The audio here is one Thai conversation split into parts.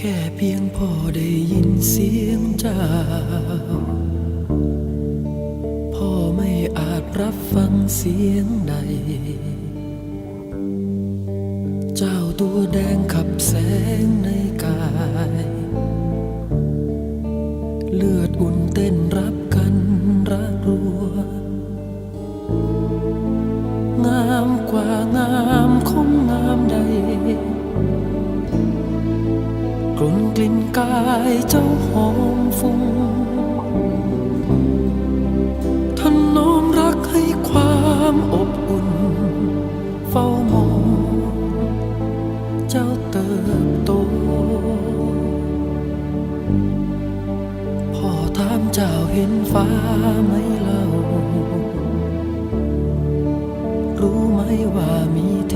แค่เพียงพอได้ยินเสียงเจ้า พ่อไม่อาจรับฟังเสียงใด เจ้าตัวแดงขับแสงใน กลุ่นกลิ่นกายเจ้าหอมฟุ้งท่านน้อมรักให้ความอบอุ่น เฝ้ามอง เจ้าเติบโต พ่อถามเจ้าเห็นฟ้าไหมเล่า รู้ไหมว่ามีเท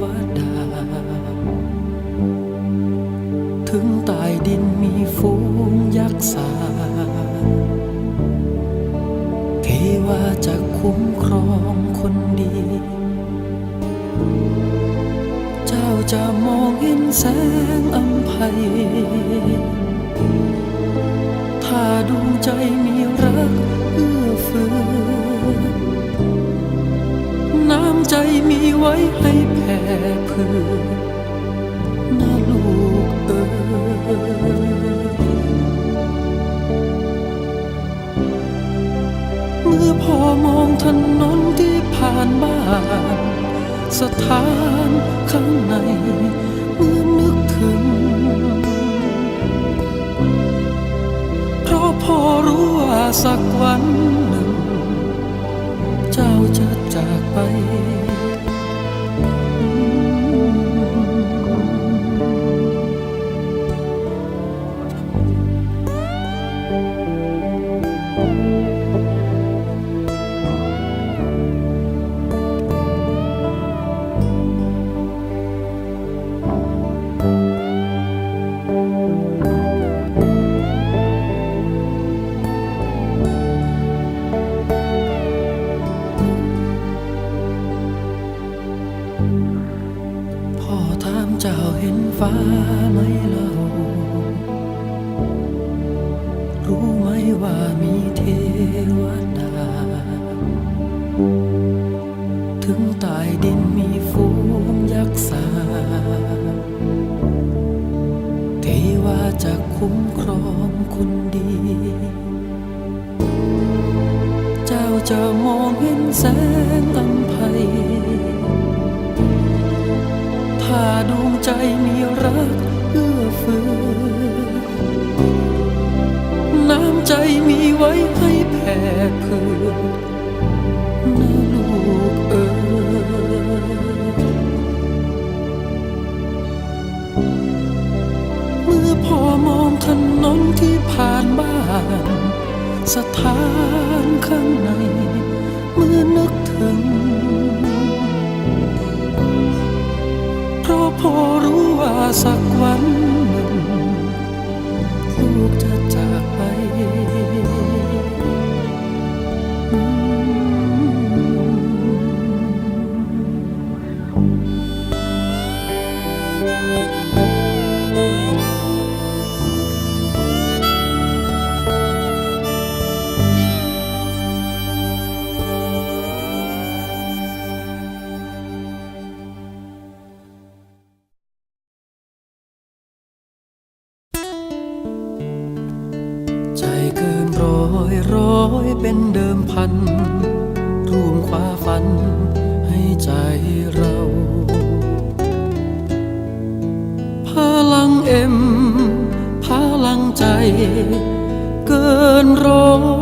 วดา ถึงใต้ดินมีฝูงยักษ์สาเทวาจะคุ้มครองคนดี เจ้าจะมองเห็นแสงอัมภัย ถ้าดวงใจมีรักเอื้อเฟื้อน้ำใจมีไว้ให้แผ่เพื่อ นนที่ผ่านบ้าน สถานข้างในเมื่อนึกถึง เพราะพอรู้ว่าสักวันหนึ่ง เจ้าจะจากไป พ่อถามเจ้าเห็นฟ้าไหมเล่า รู้ไหมว่ามีเทวดา ถึงใต้ดินมีฝูงยักษ์สาเทวาจะคุ้มครองคนดี เจ้าจะมองเห็นแสงอัมภัย ดวงใจมีรักเอื้อเฟื้อน้ำใจมีไว้ให้แผ่เพื่อนะลูกเอ๋ยเมื่อพอมองถนนที่ผ่านบ้าน สถานข้างใน เมื่อนึกถึง เพราะพอรู้ว่าสักวันหนึ่งลูกจะจากไป อยร้อยเป็นเดิมพันร่วมคว้าฝันให้ใจเราพลังเอ็มพลังใจ เกินร้อย